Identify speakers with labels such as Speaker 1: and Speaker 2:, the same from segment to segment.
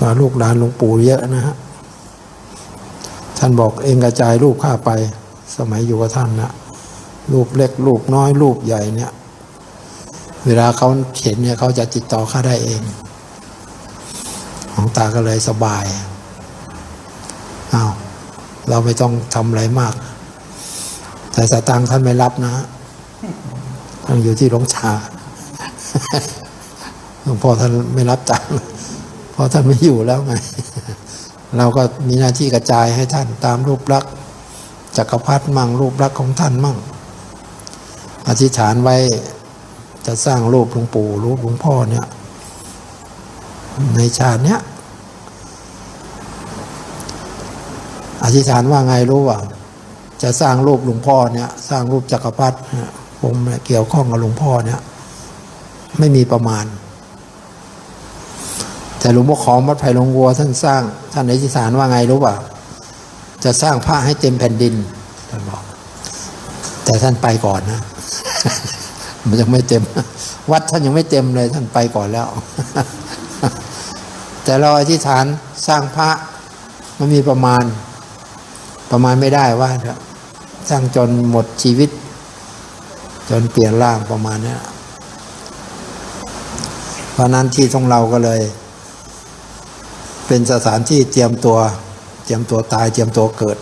Speaker 1: ว่าลูกหลานหลวงปู่เยอะนะฮะ ท่านบอกเองกระจายรูปข้าไป สมัยอยู่กับท่านนะรูปเล็กรูปน้อยรูปใหญ่เนี่ย เวลาเขาเห็นเนี่ยเขาจะติดต่อข้าได้เอง ของตาก็เลยสบายอ้าวเราไม่ต้องทำอะไรมาก แต่สตางค์ท่านไม่รับนะท่านอยู่ที่หลวงชาหลวงพ่อท่านไม่รับตังค์ เพราะท่านไม่อยู่แล้วไง เราก็มีหน้าที่กระจายให้ท่านตามรูปลักษณ์จักรพรรดิมั่งรูปลักษณ์ของท่านมั่ง อธิษฐานไว้จะสร้างรูปหลวงปู่รูปหลวงพ่อเนี่ย ในชาติเนี้ยอธิษฐานว่าไงรู้ว่า จะสร้างรูปหลวงพ่อเนี่ย สร้างรูปจักรพรรดิผมเกี่ยวข้องกับหลวงพ่อเนี่ย ไม่มีประมาณ แต่หลวงพ่อของวัดไผ่ลงวัวท่านสร้างท่านอธิษฐานว่าไงรู้ป่ะจะสร้างพระให้เต็มแผ่นดินท่านบอก แต่ท่านไปก่อนนะ มันยังไม่เต็ม วัดท่านยังไม่เต็มเลยท่านไปก่อนแล้ว แต่เราอธิษฐานสร้างพระมันมีประมาณ ประมาณไม่ได้ว่าสร้างจนหมดชีวิต จนเปลี่ยนร่างประมาณนี้เพราะนั้นที่ของเราก็เลย เป็นสถานที่เตรียมตัว เตรียมตัวตาย เตรียมตัวเกิด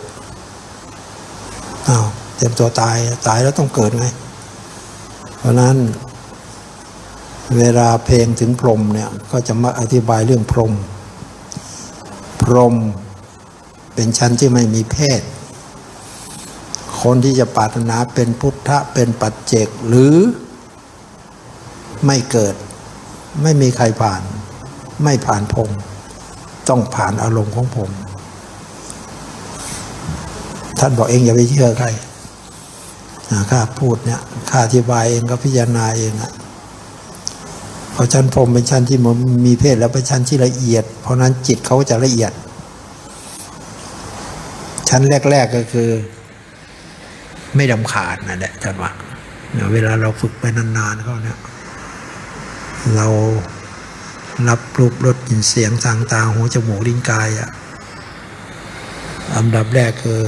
Speaker 1: อ้าวเตรียมตัวตายตายแล้วต้องเกิดไง เพราะนั้น เวลาเพลงถึงพรมเนี่ยก็จะมาอธิบายเรื่องพรม พรมเป็นชั้นที่ไม่มีเพศ คนที่จะปรารถนาเป็นพุทธะเป็นปัจเจกหรือไม่เกิด ไม่มีใครผ่าน ไม่ผ่านพรม ต้องผ่านอารมณ์ของผม ท่านบอกเองอย่าไปเชื่อใครข้าพูดเนี่ยข้าอธิบายเองก็พิจารณาเองอะเพราะชั้นพรมเป็นชั้นที่มันมีเพศแล้วเป็นชั้นที่ละเอียด เพราะนั้นจิตเขาจะละเอียด ชั้นแรก ๆก็คือ ไม่ดำขาดนั่นแหละท่านว่าเนี่ยเวลาเราฝึกไปนานๆเขาเนี่ยเรา รับรูปรสกลิ่นเสียงทางตาหูจมูกลิ้นกายอะอันดับแรกคือ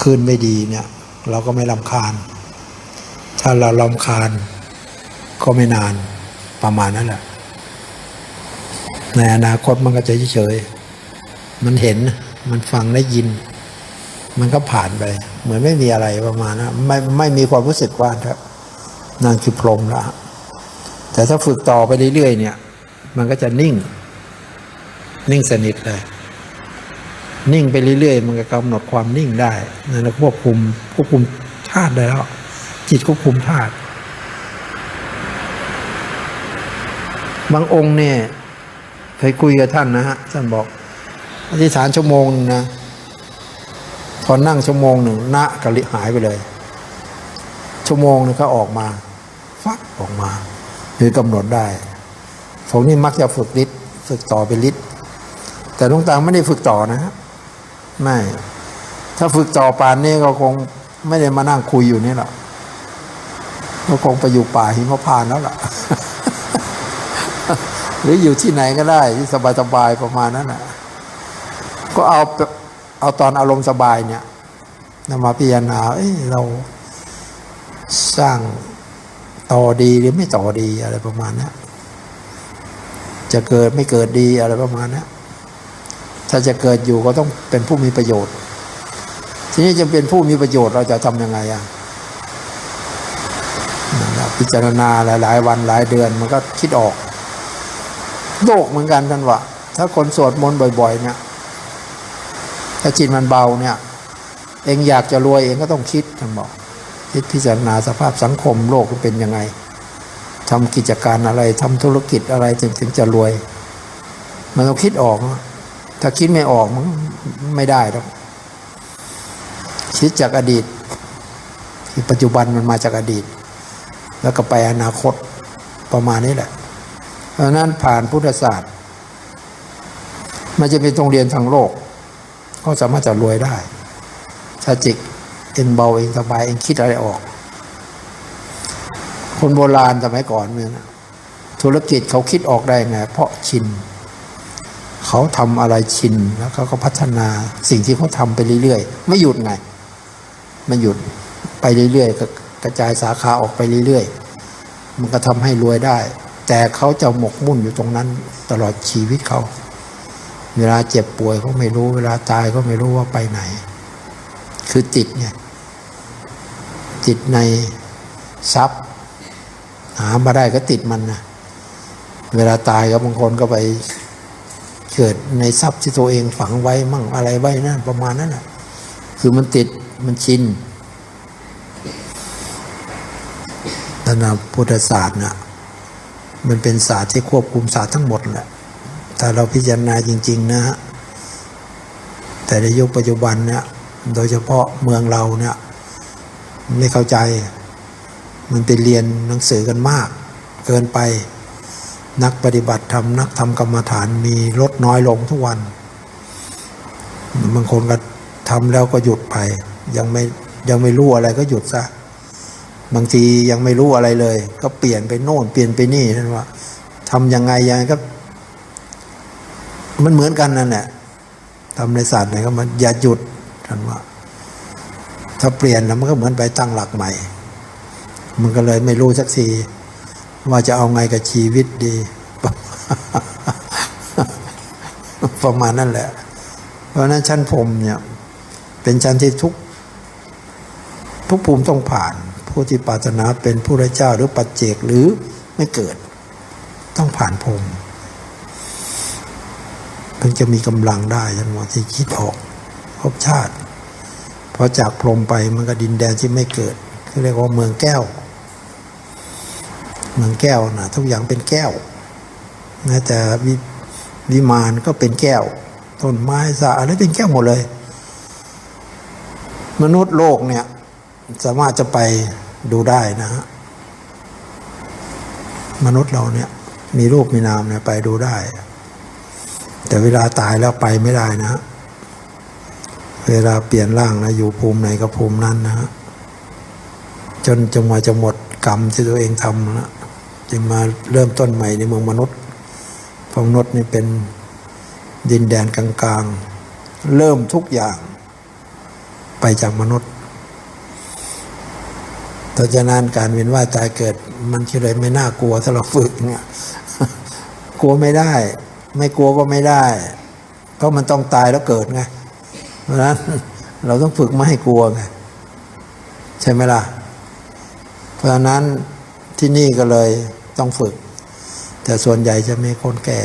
Speaker 1: คืนไม่ดีเนี่ย เราก็ไม่ลำคาญ ถ้าเราลำคาญก็ไม่นานประมาณนั้นแหละในอนาคตมันก็จะเฉยๆมันเห็นมันฟังได้ยิน มันก็ผ่านไป เหมือนไม่มีอะไรประมาณนะไม่ไม่มีความรู้สึกว่าครับนั่นคือพรมละ แต่ถ้าฝึกต่อไปเรื่อยๆเนี่ย มันก็จะนิ่ง นิ่งสนิทเลย นิ่งไปเรื่อยๆ มันก็กำหนดความนิ่งได้นั่นแล้วควบคุมควบคุมธาตุได้แล้ว จิตควบคุมธาตุบางองค์เนี่ยเคยคุยกับท่านนะฮะท่านบอกอธิษฐานชั่วโมงนึงนะพอนั่งชั่วโมงหนึ่งณกะลิหายไปเลย ชั่วโมงนึงก็ออกมา ฟักออกมา คือกำหนดได้ผมนี่มักจะฝึกฤทธิ์ฝึกต่อเป็นฤทธิ์แต่ลุงตาไม่ได้ฝึกต่อนะฮะไม่ถ้าฝึกต่อป่านนี้ก็คงไม่ได้มานั่งคุยอยู่นี่หรอกก็คงไปอยู่ป่าหิมพานแล้วล่ะ หรืออยู่ที่ไหนก็ได้ที่สบายๆประมาณนั้นแหละก็เอาเอาตอนอารมณ์สบายเนี่ยนำมาพิจารณาเอ้ยเราสร้าง ต่อดีหรือไม่ต่อดีอะไรประมาณนี้จะเกิดไม่เกิดดีอะไรประมาณนี้ถ้าจะเกิดอยู่ก็ต้องเป็นผู้มีประโยชน์ ทีนี้จะเป็นผู้มีประโยชน์เราจะทำยังไงอะนั่นแหละพิจารณาหลาย ๆ วันหลายเดือนมันก็คิดออก โลกเหมือนกันท่านว่าถ้าคนสวดมนต์บ่อย ๆ เนี่ยถ้าจิตมันเบาเนี่ย เองอยากจะรวยเองก็ต้องคิดท่านบอก คิดพิจารณาสภาพสังคมโลกเป็นยังไงทำกิจการอะไรทำธุรกิจอะไรถึงถึงจะรวย มันต้องคิดออก ถ้าคิดไม่ออกมันไม่ได้หรอกคิดจากอดีตปัจจุบันมันมาจากอดีต แล้วก็ไปอนาคตประมาณนี้แหละเพราะนั้นผ่านพุทธศาสตร์ มันจะเป็นโรงเรียนทางโลก ก็สามารถจะรวยได้ถ้าจิต เองเบาเองสบายเองคิดอะไรออก คนโบราณสมัยก่อนเนี่ยธุรกิจเขาคิดออกได้ไงเพราะชินเขาทำอะไรชินแล้วเขาก็พัฒนาสิ่งที่เขาทำไปเรื่อยๆ ไม่หยุดไงไม่หยุดไปเรื่อยๆก็กระจายสาขาออกไปเรื่อยๆ มันก็ทำให้รวยได้ แต่เขาจะหมกมุ่นอยู่ตรงนั้นตลอดชีวิตเขา เวลาเจ็บป่วยเขาไม่รู้ เวลาตายก็ไม่รู้ว่าไปไหน คือติดไง ติดในทรัพย์ หามาได้ก็ติดมันนะเวลาตายก็บางคนก็ไปเกิดในทรัพย์ที่ตัวเองฝังไว้มั่งอะไรไว้นั่นประมาณนั้นนะคือมันติดมันชินแต่นะพุทธศาสตร์นะมันเป็นศาสตร์ที่ควบคุมศาสตร์ทั้งหมดแหละถ้าเราพิจารณาจริง ๆ นะฮะแต่ในยุคปัจจุบันเนี่ยโดยเฉพาะเมืองเราเนี่ย ไม่เข้าใจ มันไปเรียนหนังสือกันมาก เกินไปนักปฏิบัติธรรมนักทำกรรมฐานมีลดน้อยลงทุกวันบางคนก็ทำแล้วก็หยุดไป ยังไม่ยังไม่รู้อะไรก็หยุดซะบางทียังไม่รู้อะไรเลย ก็เปลี่ยนไปโน่นเปลี่ยนไปนี่นั่นว่าทำยังไงยังไงก็ มันเหมือนกันนั่นแหละทำในศาสตร์ไหนก็มันอย่าหยุดท่านว่า ถ้าเปลี่ยนมันก็เหมือนไปตั้งหลักใหม่ มันก็เลยไม่รู้สักทีว่าจะเอาไงกับชีวิตดี ประมาณนั่นแหละ เพราะนั้นชั้นพรมเนี่ย เป็นชั้นที่ทุกทุกภูมิต้องผ่าน ผู้ที่ปรารถนาเป็นผู้ระเจ้าหรือปัจเจกหรือไม่เกิด ต้องผ่านพรหมเพิ่งจะมีกำลังได้ยันวันที่คิดออกภพชาติ พอจากพรมไปมันก็ดินแดนที่ไม่เกิดเขาเรียกว่าเมืองแก้ว เมืองแก้วนะทุกอย่างเป็นแก้วแม้แต่วิวิมานก็เป็นแก้วต้นไม้สระอะไรเป็นแก้วหมดเลย มนุษย์โลกเนี่ย สามารถจะไปดูได้นะฮะมนุษย์เราเนี่ย มีรูปมีนามเนี่ยไปดูได้ แต่เวลาตายแล้วไปไม่ได้นะฮะ เวลาเปลี่ยนร่างนะอยู่ภูมิไหนก็ภูมินั้นนะ จนจงมาจะหมดกรรมที่ตัวเองทำนะจึงมาเริ่มต้นใหม่ในเมืองมนุษย์พราะมนุษย์นี่เป็นดินแดนกลางๆ เริ่มทุกอย่าง ไปจากมนุษย์เพราะฉะนั้นการเวียนว่ายตายเกิด มันคิดเลยไม่น่ากลัวถ้าเราฝึกเนี่ยกลัวไม่ได้ ไม่กลัวก็ไม่ได้ เพราะมันต้องตายแล้วเกิดไง เพราะนั้นเราต้องฝึกไม่ให้กลัวไงใช่ไหมล่ะ เพราะนั้นที่นี่ก็เลยต้องฝึก แต่ส่วนใหญ่จะมีคนแก่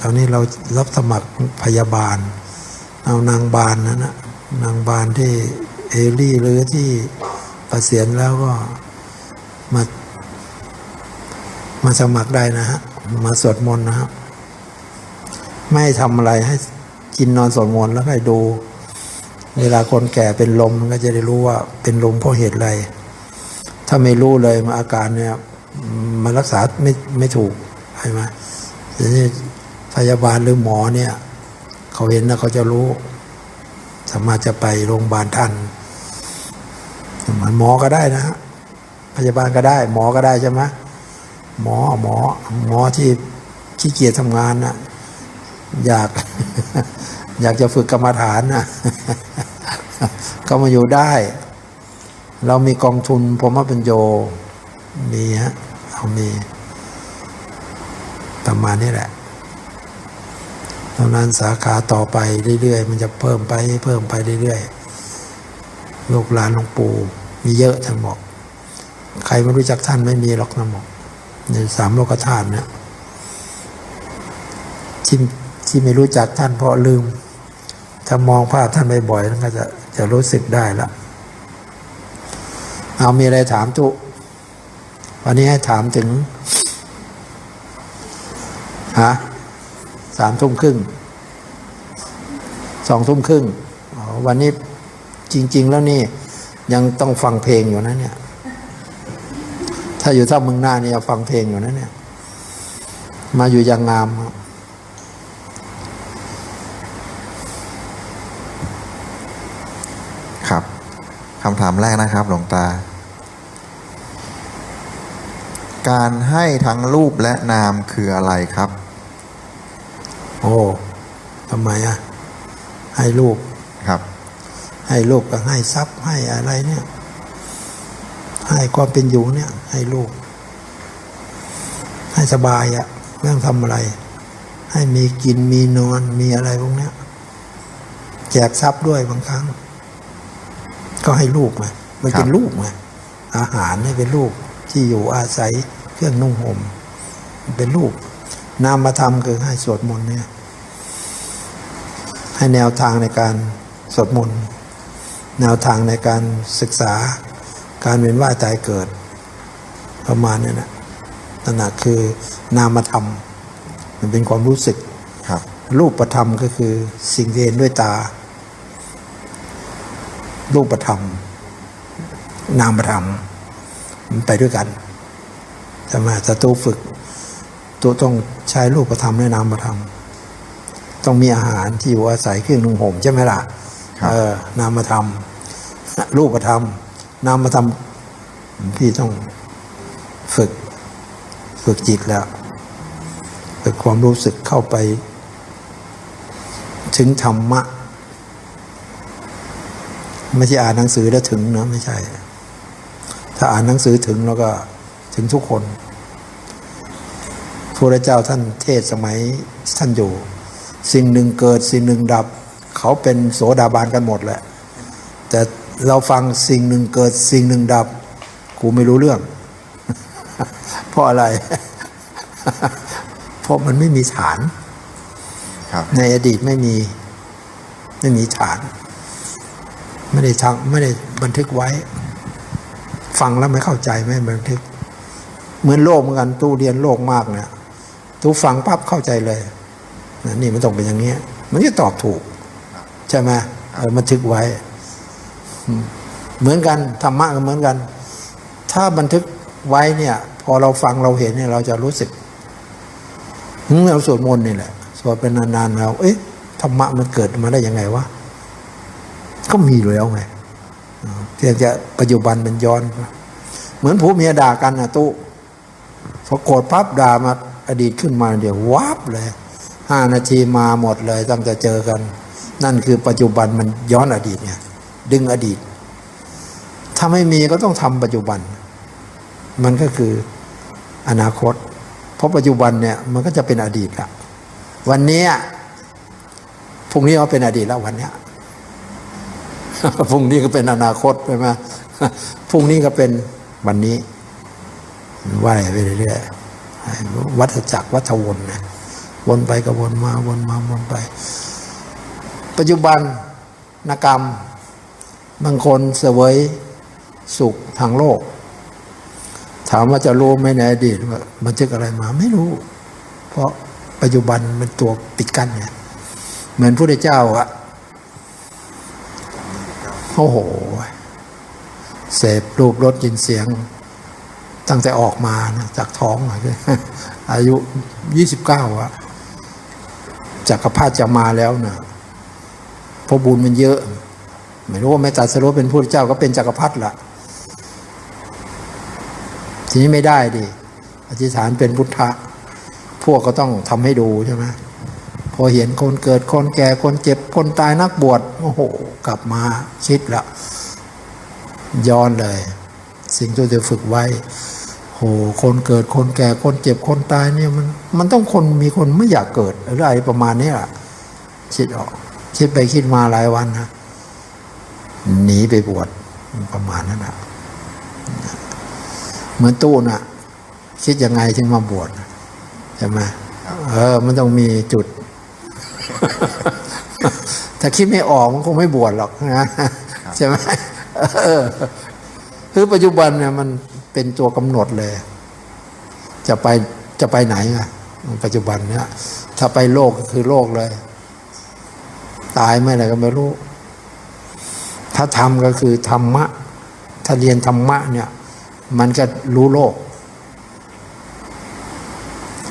Speaker 1: ตอนนี้เรารับสมัครพยาบาล เอานางบานนั้นนะนางบานที่เอลี่หรือที่ประเสียนแล้วก็มามาสมัครได้นะฮะ มาสวดมนต์นะฮะไม่ทำอะไรให้กินนอนสวดมนต์แล้วให้ดู เวลาคนแก่เป็นลมมันก็จะได้รู้ว่าเป็นลมเพราะเหตุอะไร ถ้าไม่รู้เลยมาอาการเนี่ยมันรักษาไม่ไม่ถูกใช่ไหมทีนี้พยาบาลหรือหมอเนี่ยเขาเห็นนะเขาจะรู้สามารถจะไปโรงพยาบาลทันเหมือนหมอก็ได้นะฮะพยาบาลก็ได้ หมอก็ได้ใช่ไหมหมอหมอหมอที่ขี้เกียจทำงานนะอยาก อยากจะฝึกกรรมฐานนะก็มาอยู่ได้ เรามีกองทุนผมว่าเป็นโยมีฮะเรามีประมาณนี้แหละตอนนั้นสาขาต่อไปเรื่อยๆ มันจะเพิ่มไปเพิ่มไปเรื่อยๆ ลูกหลานหลวงปู่มีเยอะท่านบอก ใครไม่รู้จักท่านไม่มีหรอกนะบอกในสามโลกธาตุเนี่ยที่ที่ไม่รู้จักท่านเพราะลืม ถ้ามองภาพท่านบ่อยๆท่านก็จะจะรู้สึกได้ละเอามีอะไรถามจุวันนี้ให้ถามถึงฮะสามทุ่มครึ่งสองทุ่มครึ่งวันนี้จริง ๆ แล้วนี่ยังต้องฟังเพลงอยู่นะเนี่ย ถ้าอยู่ท่าเมืองหน้านี่จะฟังเพลงอยู่นะเนี่ย มาอยู่ยังงามครับ
Speaker 2: คำถามแรกนะครับหลวงตา การให้ทั้งรูปและนามคืออะไรครับ
Speaker 1: โอ้ทำไมอะให้ลูก
Speaker 2: ครับ
Speaker 1: ให้ลูกก็ให้ทรัพย์ให้อะไรเนี่ย ให้ความเป็นอยู่เนี่ย ให้ลูกให้สบายอะไม่ต้องทำอะไร ให้มีกินมีนอนมีอะไรพวกเนี้ยแจกทรัพย์ด้วยบางครั้ง ก็ให้ลูกไงมันเป็น
Speaker 2: ครับ
Speaker 1: ลูกไงอาหารเนี่ยเป็นลูกที่อยู่อาศัยเครื่องนุ่งห่มมันเป็นลูกนามธรรมคือให้สวดมนต์เนี่ย ให้แนวทางในการสวดมนต์แนวทางในการศึกษาการเวียนว่ายตายเกิด ประมาณนี้นะนั่นนะคือนามธรรม มันเป็นความรู้สึก
Speaker 2: ครับ
Speaker 1: รูปธรรมก็คือสิ่งที่เห็นด้วยตา รูปธรรม นามธรรมมันไปด้วยกันใช่ไหมแต่ตัวฝึก ตัวต้องใช้รูปธรรมและนามธรรมต้องมีอาหารที่อยู่อาศัยเครื่องนุ่งห่มใช่ไหมล่ะ
Speaker 2: ครับ
Speaker 1: เออนามธรรม รูปธรรม นามธรรมพี่ต้องฝึกฝึกจิตแล้วฝึกความรู้สึกเข้าไป ถึงธรรมะ ไม่ใช่อ่านหนังสือแล้วถึงนะไม่ใช่ ถ้าอ่านหนังสือถึงแล้วก็ถึงทุกคนพระเจ้าท่านเทศสมัยท่านอยู่ สิ่งหนึ่งเกิดสิ่งหนึ่งดับ เขาเป็นโสดาบันกันหมดแหละ แต่เราฟังสิ่งหนึ่งเกิดสิ่งหนึ่งดับ กูไม่รู้เรื่อง เพราะอะไร เพราะมันไม่มีฐาน
Speaker 2: ครับ
Speaker 1: ในอดีตไม่มี ไม่มีฐาน ไม่ได้ทำไม่ได้บันทึกไว้ ฟังแล้วไม่เข้าใจไม่บันทึก เหมือนโลกเหมือนกันตู้เรียนโลกมากเนี่ยตู้ฟังปั๊บเข้าใจเลยนี่มันต้องเป็นอย่างนี้มันจะตอบถูก ใช่ไหมเออบันทึกไว้ เหมือนกันธรรมะก็เหมือนกัน ถ้าบันทึกไว้เนี่ย พอเราฟังเราเห็นเนี่ย เราจะรู้สึกเราสวดมนต์นี่แหละสวดเป็นนานๆแล้ว เอ๊ะธรรมะมันเกิดมาได้ยังไงวะ ก็มีอยู่แล้วไงแต่ปัจจุบันมันย้อน เหมือนผัวเมียด่ากันนะตู้พอโกรธปั๊บด่ามาอดีตขึ้นมาเดี๋ยววับเลยห้านาทีมาหมดเลยตั้งแต่เจอกัน นั่นคือปัจจุบันมันย้อนอดีตเนี่ย ดึงอดีต ถ้าไม่มีก็ต้องทำปัจจุบัน มันก็คืออนาคต เพราะปัจจุบันเนี่ยมันก็จะเป็นอดีตละวันนี้พรุ่งนี้ก็เป็นอดีตแล้ววันเนี้ย พรุ่งนี้ก็เป็นอนาคตใช่ไหมพรุ่งนี้ก็เป็นวันนี้ว่ายไปเรื่อยๆวัฏจักรวัฏวนนะวนไปก็วนมาวนมาวนไป ปัจจุบันนกรรม บางคนเสวยสุขทางโลก ถามว่าจะรู้ไหมในอดีตว่าบันทึกอะไรมาไม่รู้ เพราะปัจจุบันมันตัวปิดกั้นไงเหมือนพระเจ้าอะ โอ้โห เสพรูปรสยินเสียง ตั้งแต่ออกมานะจากท้องอายุยี่สิบเก้าอะจักรพรรดิจะมาแล้วนะเพราะบุญมันเยอะ ไม่รู้ว่าแม่ตรัดสรู้เป็นพระเจ้าก็เป็นจักรพรรดิละทีนี้ไม่ได้ดิอธิษฐานเป็นพุทธะ พวกก็ต้องทำให้ดูใช่ไหม พอเห็นคนเกิดคนแก่คนเจ็บคนตายนักบวชโอ้โห กลับมาคิดละย้อนเลย สิ่งที่จะฝึกไว้โหคนเกิดคนแก่คนเจ็บคนตายเนี่ยมันมันต้องคนมีคนไม่อยากเกิดหรืออะไรประมาณนี้แหละคิดออกคิดไปคิดมาหลายวันนะหนีไปบวชประมาณนั้นนะเหมือนตู้น่ะ คิดยังไงถึงมาบวชใช่ไหมเออ มันต้องมีจุด ถ้าคิดไม่ออกมันคงไม่บวชหรอกนะใช่ไหมเออคือปัจจุบันเนี่ยมันเป็นตัวกำหนดเลย จะไปจะไปไหนอะปัจจุบันเนี่ยถ้าไปโลกก็คือโลกเลย ตายเมื่อไหร่ก็ไม่รู้ ถ้าทำก็คือธรรมะ ถ้าเรียนธรรมะเนี่ย มันก็รู้โลก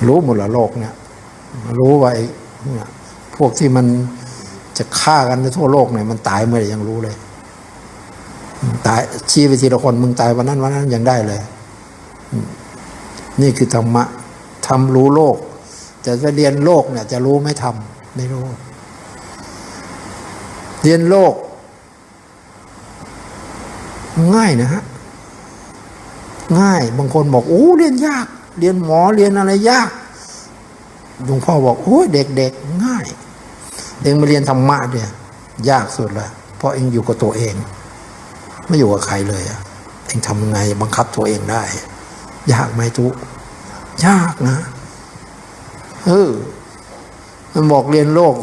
Speaker 1: รู้หมดละโลกเนี่ย รู้ว่าไอ้เนี่ยพวกที่มัน จะฆ่ากันในทั่วโลกเนี่ยมันตายเมื่อไหร่ยังรู้เลยตายชี้ไปทีละคนมึงตายวันนั้นวันนั้นยังได้เลย นี่คือธรรมะทำรู้โลกแต่จะเรียนโลกเนี่ย จะรู้ไม่ทำไม่รู้ เรียนโลก ง่ายนะฮะง่ายบางคนบอกโอ้เรียนยาก เรียนหมอเรียนอะไรยากหลวงพ่อบอกโอ้ยเด็กๆง่าย เองมาเรียนธรรมะเนี่ย ยากสุดลยเพราะเองอยู่กับตัวเอง ไม่อยู่กับใครเลยอะเองทำยังไงบังคับตัวเองได้ ยากไหมทุยากนะเออมันบอกเรียนโลก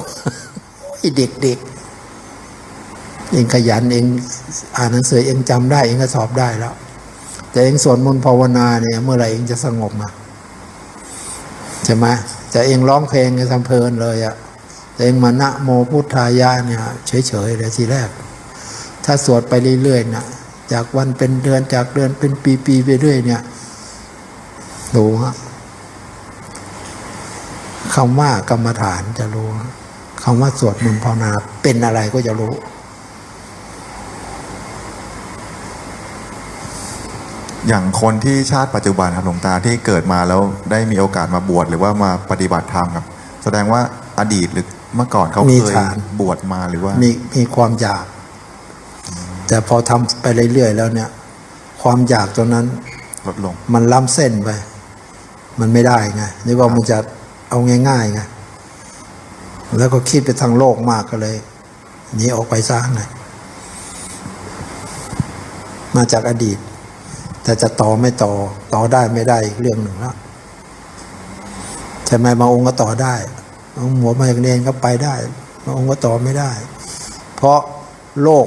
Speaker 1: ไอ้เด็กๆเองขยันเองอ่านหนังสือเองจำได้เองก็สอบได้แล้ว แต่เองสวดมนต์ภาวนาเนี่ย เมื่อไหร่เองจะสงบมาใช่ไหมแต่เองร้องเพลงก็ทำเพลินเลยอะแต่ เองมานะโมพุทธายะเนี่ยเฉยๆเลยทีแรก ถ้าสวดไปเรื่อยๆนะจากวันเป็นเดือนจากเดือนเป็นปีๆไปเรื่อยเนี่ยดูฮะคำว่ากรรมฐานจะรู้คำว่าสวดมนต์ภาวนาเป็นอะไรก็จะรู้
Speaker 2: อย่างคนที่ชาติปัจจุบันครับหลวงตาที่เกิดมาแล้วได้มีโอกาสมาบวชหรือว่ามาปฏิบัติธรรมครับ แสดงว่าอดีตหรือ เมื่อก่อนเขา
Speaker 1: มี
Speaker 2: เคย
Speaker 1: ฐาน
Speaker 2: บวชมาหรือว่า
Speaker 1: มีมีความอยาก แต่พอทำไปเรื่อยๆแล้วเนี่ย ความอยากตรงนั้น
Speaker 2: ลดลง
Speaker 1: มันล้ำเส้นไป มันไม่ได้ไงนึกว่ามันจะเอาง่ายๆไงแล้วก็คิดไปทางโลกมากก็เลยหนีออกไปซะหน่อยมาจากอดีต แต่จะต่อไม่ต่อ ต่อได้ไม่ได้อีกเรื่องหนึ่งแล้วใช่ไหมบางองค์ก็ต่อได้ บางหัวมาจากเนนก็ไปได้องค์ก็ต่อไม่ได้ เพราะโลก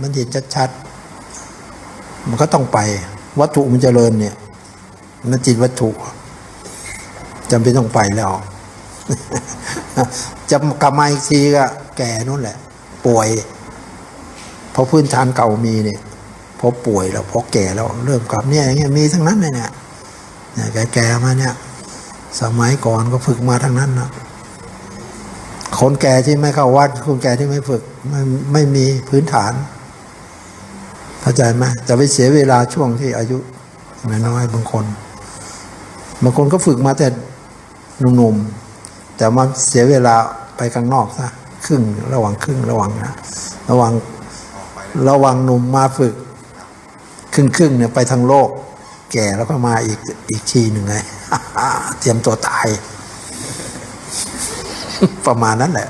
Speaker 1: มันเห็นชัดๆมันก็ต้องไป วัตถุมันเจริญเนี่ยมันจิตวัตถุจำเป็นต้องไปแล้วจะกลับมาอีกทีก็แก่นู่นแหละ ป่วยเพราะพื้นฐานเก่ามีเนี่ยพอป่วยแล้วพอแก่แล้วเริ่มกลับเนี่ยอย่างเงี้ยมีทั้งนั้นเลยเนี่ยเนี่ยแก่ๆมาเนี่ย สมัยก่อนก็ฝึกมาทั้งนั้นนะ คนแก่ที่ไม่เข้าวัด คนแก่ที่ไม่ฝึกไม่ไม่มีพื้นฐานเข้าใจไหมจะไปเสียเวลาช่วงที่อายุน้อยบางคนบางคนก็ฝึกมาแต่หนุ่มๆแต่มาเสียเวลาไปข้างนอกซะครึ่งระหว่างครึ่งระหว่างนะระหว่างระหว่างหนุ่มมาฝึก ครึ่งครึ่งเนี่ยไปทางโลก แก่แล้วก็มาอีกอีกทีหนึ่งไงเตรียมตัวตาย ประมาณนั้นแหละ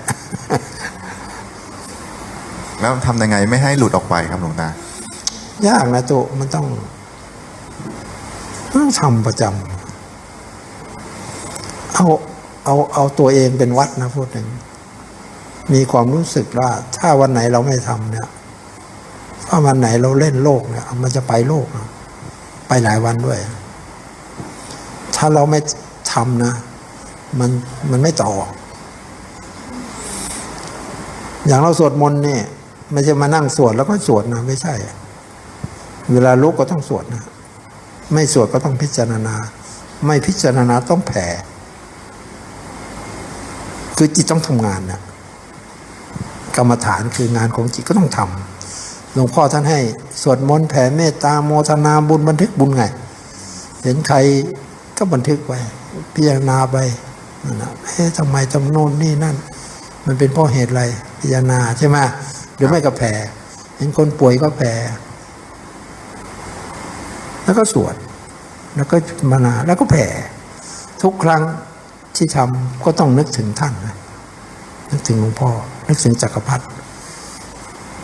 Speaker 2: แล้วทำยังไงไม่ให้หลุดออกไปครับหลวงตา
Speaker 1: ยากนะตัวมันต้องต้องทำประจำเอาเอาเอาตัวเองเป็นวัดนะพูดถึงมีความรู้สึกว่า ถ้าวันไหนเราไม่ทำเนี่ย ถ้าวันไหนเราเล่นโลกเนี่ย มันจะไปโลกนะไปหลายวันด้วย ถ้าเราไม่ทำนะ มันมันไม่ต่อ อย่างเราสวดมนต์เนี่ยไม่ใช่มานั่งสวดแล้วก็สวดนะไม่ใช่ เวลาลุกก็ต้องสวดนะ ไม่สวดก็ต้องพิจารณา ไม่พิจารณาต้องแผ่ คือจิตต้องทำงานนะกรรมฐานคืองานของจิตก็ต้องทำหลวงพ่อท่านให้สวดมนต์แผ่เมตตาโมทนาบุญบันทึกบุญไง เห็นใครก็บันทึกไว้พิจารณาไปนะเอ๊ะทำไมทำโน่นนี่นั่น มันเป็นเพราะเหตุอะไร พิจารณาใช่ไหมหรือไม่ก็แผ่ เห็นคนป่วยก็แผ่ แล้วก็สวด แล้วก็มานาแล้วก็แผ่ ทุกครั้งที่ทำก็ต้องนึกถึงท่านนะนึกถึงหลวงพ่อ นึกถึงจักรพรรดิ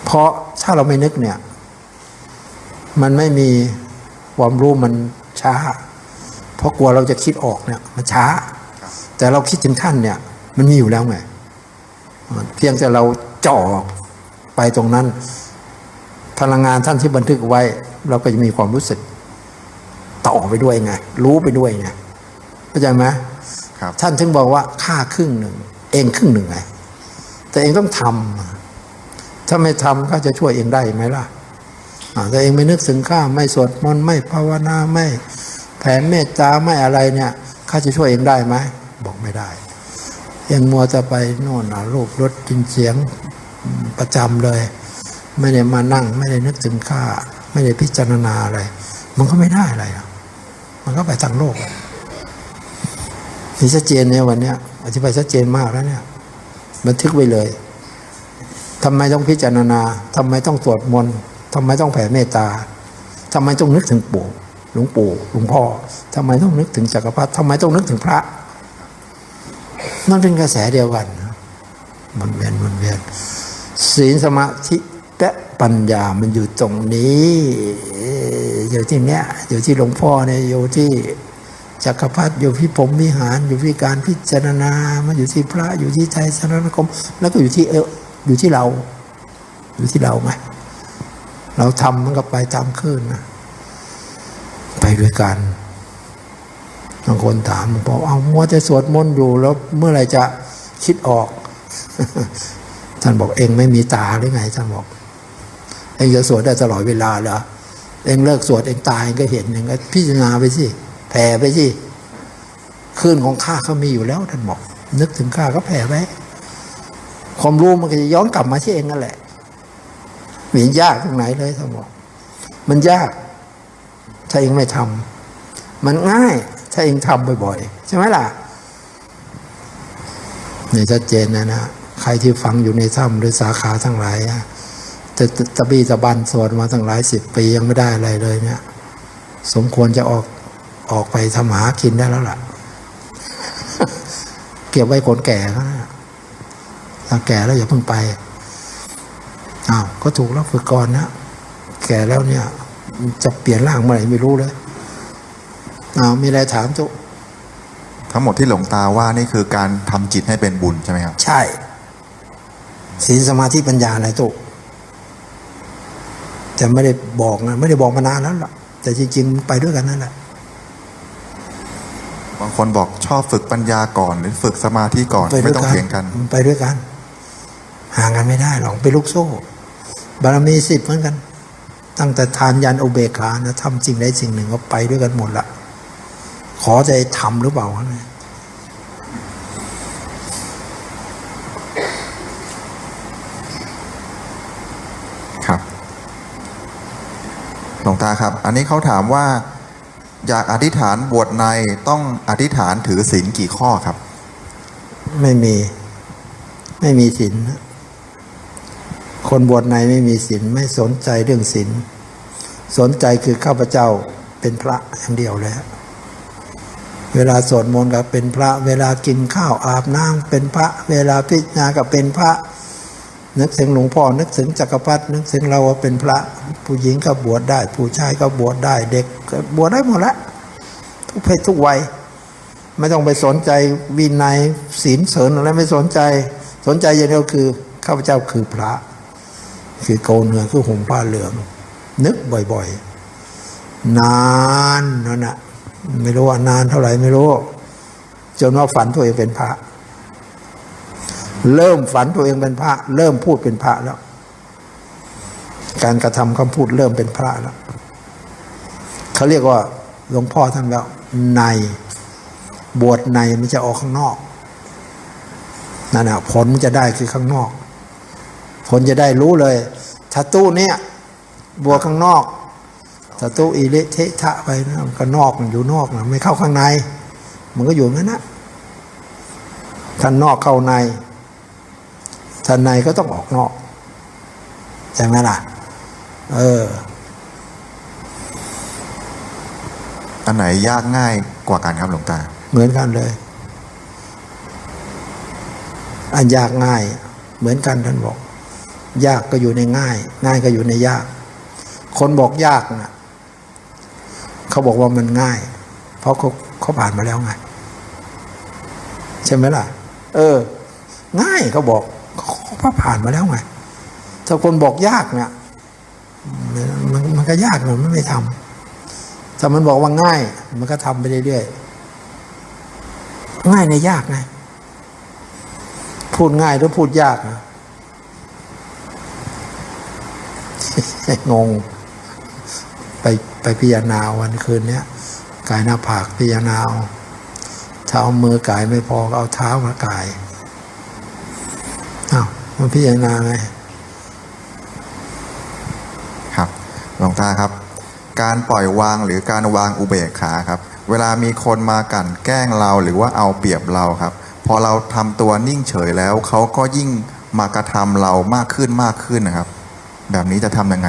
Speaker 1: เพราะถ้าเราไม่นึกเนี่ย มันไม่มีความรู้มันช้า เพราะกลัวเราจะคิดออกเนี่ย มันช้า แต่เราคิดถึงท่านเนี่ย มันมีอยู่แล้วไง เพียงแต่เราจ่อไปตรงนั้น พลังงานท่านที่บันทึกไว้ เราก็จะมีความรู้สึกต่อไปด้วยไง รู้ไปด้วยไงเข้าใจไหม
Speaker 2: ครับ
Speaker 1: ท่านถึงบอกว่าค่าครึ่งหนึ่ง เองครึ่งหนึ่งไงแต่เองต้องทำถ้าไม่ทำก็จะช่วยเองได้ไหมล่ะอ่าถ้าเองไม่นึกถึงข้าไม่สวดมนต์ไม่ภาวนาไม่แผ่เมตตาไม่อะไรเนี่ยข้าจะช่วยเองได้ไหมบอกไม่ได้ ยังมัวจะไปโน่นรูปรสกินเสียงประจำเลย ไม่ได้มานั่ง ไม่ได้นึกถึงข้าไม่ได้พิจารณาอะไร มันก็ไม่ได้อะไรมันก็ไปทางโลกอะนี่ชัดเจนเนี่ยวันเนี้ยอธิบายชัดเจนมากแล้วเนี่ยบันทึกไว้เลยทำไมต้องพิจารณาทำไมต้องสวดมนต์ทำไมต้องแผ่เมตตาทำไมต้องนึกถึงปู่หลวงปู่หลวงพ่อทำไมต้องนึกถึงจักรพรรดิทำไมต้องนึกถึงพระ มันเป็นกระแสเดียวกันมันเวียนมันเวียนศีลสมาธิและปัญญามันอยู่ตรงนี้อยู่ที่เนี้ยอยู่ที่หลวงพ่อเนี่ยอยู่ที่จักรพรรดิอยู่ที่ผมวิหารอยู่ที่การพิจารณามันอยู่ที่พระอยู่ที่ใจสนานคมแล้วก็อยู่ที่เอออยู่ที่เรา อยู่ที่เราไงเราทำมันก็ไปตามคลื่นนะไปด้วยกัน บางคนถามบอกเอามัวจะสวดมนต์อยู่แล้วเมื่อไรจะคิดออก ท่านบอกเองไม่มีตาหรือไงท่านบอก เองจะสวดได้ตลอดเวลาเหรอเองเลิกสวดเองตายก็เห็นเองก็พิจารณาไปสิแผ่ไปสิคลื่นของข้าเขามีอยู่แล้วท่านบอก นึกถึงข้าก็แผ่ไปความรู้มันก็จะย้อนกลับมาที่เองนั่นแหละม่เห็นยากตรงไหนเลยท่านบอก มันยาก ถ้าเองไม่ทำมันง่าย ถ้าเองทำบ่อยๆ ใช่ไหมล่ะนี่ชัดเจนนะนะ ใครที่ฟังอยู่ในถ้ำหรือสาขาทั้งหลายจะจะตะบีตะบันสวดมาตั้งหลายสิบปียังไม่ได้อะไรเลยเนี่ย สมควรจะออกออกไปทำหากินได้แล้วล่ะ เก็บไว้คนแก่ก็นะถ้าแก่แล้วอย่าเพิ่งไปอ้าวก็ถูกแล้วฝึกก่อนนะ แก่แล้วเนี่ย จะเปลี่ยนร่างเมื่อไหร่ไม่รู้เลย อ้าวมีอะไรถามจุ
Speaker 2: ทั้งหมดที่หลวงตาว่านี่คือการทำจิตให้เป็นบุญใช่ไหมครับ
Speaker 1: ใช่ศีลสมาธิปัญญาอะไรตุจะไม่ได้บอกนะไม่ได้บอกมานานแล้วล่ะ แต่จริงๆไปด้วยกันนั่นแหละ
Speaker 2: บางคนบอกชอบฝึกปัญญาก่อน หรือฝึกสมาธิก่อน
Speaker 1: ไป
Speaker 2: ไม่
Speaker 1: ด้วย
Speaker 2: ต้อง
Speaker 1: กัน
Speaker 2: เถียงกัน
Speaker 1: มัน ไปด้วยกัน ห่างกันไม่ได้หรอกเป็นลูกโซ่ บารมีสิบเหมือนกัน ตั้งแต่ทานยันอุเบกขานะทำจริงได้สิ่งหนึ่งก็ไปด้วยกันหมดละ ขอใจทำหรือเปล่านะ
Speaker 2: ครับหลวงตาครับ อันนี้เขาถามว่า อยากอธิษฐานบวชในต้องอธิษฐานถือศีลกี่ข้อครับ
Speaker 1: ไม่มี ไม่มีศีลนะคนบวชในไม่มีศีลไม่สนใจเรื่องศีลสนใจคือข้าพเจ้าเป็นพระอย่างเดียวเลยฮะ เวลาสวดมนต์ก็เป็นพระ เวลากินข้าวอาบน้ำเป็นพระ เวลาพิจารณาก็เป็นพระ นึกถึงหลวงพ่อนึกถึงจักรพรรดินึกถึงเราว่าเป็นพระ ผู้หญิงก็บวชได้ ผู้ชายก็บวชได้ เด็กก็บวชได้หมดละทุกเพศทุกวัยไม่ต้องไปสนใจวินัยศีลเสริญอะไรไม่สนใจ สนใจอย่างเดียวคือข้าพเจ้าคือพระ คือโกนเนื้อคือห่มผ้าเหลือง นึกบ่อยๆ นานนั่นนะ ไม่รู้ว่านานเท่าไหร่ไม่รู้ จนว่าฝันตัวเองเป็นพระ เริ่มฝันตัวเองเป็นพระ เริ่มพูดเป็นพระแล้ว การกระทำคำพูดเริ่มเป็นพระแล้วเขาเรียกว่าหลวงพ่อท่านแล้วในบวชในมันจะออกข้างนอกนั่นแหะผลมันจะได้คือข้างนอก ผลจะได้รู้เลยถ้าตู้เนี้ยบวชข้างนอก ถ้าตู้อีเละเทะทะไปนะมันก็นอกมันอยู่นอกนะไม่เข้าข้างใน มันก็อยู่งั้นนะท่านนอกเข้าในท่านในก็ต้องออกนอกใช่ไหมล่ะ เออ
Speaker 2: อันไหนยากง่ายกว่ากันครับหลวงตา
Speaker 1: เหมือนกันเลย อันยากง่าย เหมือนกันท่านบอก ยากก็อยู่ในง่าย ง่ายก็อยู่ในยาก คนบอกยากนะ เขาบอกว่ามันง่าย เพราะเขาเขาผ่านมาแล้วไงใช่ไหมล่ะ เออ ง่ายเขาบอกเขาผ่านมาแล้วไงถ้าคนบอกยากเนี่ยมันมันก็ยากหน่อยมันไม่ทำถ้ามันบอกว่าง่าย มันก็ทำไปเรื่อยๆง่ายในยากไงพูดง่ายหรือพูดยากนะงง ไปไปพิจารณาวันคืนเนี้ยกายหน้าผากพิจารณาเอาถ้าเอามือกายไม่พอก็เอาเท้ามากายอ้าวมันพิจารณาไง
Speaker 2: ครับหลวงตาครับ การปล่อยวางหรือการวางอุเบกขาครับ เวลามีคนมากั่นแกล้งเราหรือว่าเอาเปรียบเราครับ พอเราทำตัวนิ่งเฉยแล้วเขาก็ยิ่งมากระทำเรามากขึ้นมากขึ้นนะครับ แบบนี้จะทำยังไง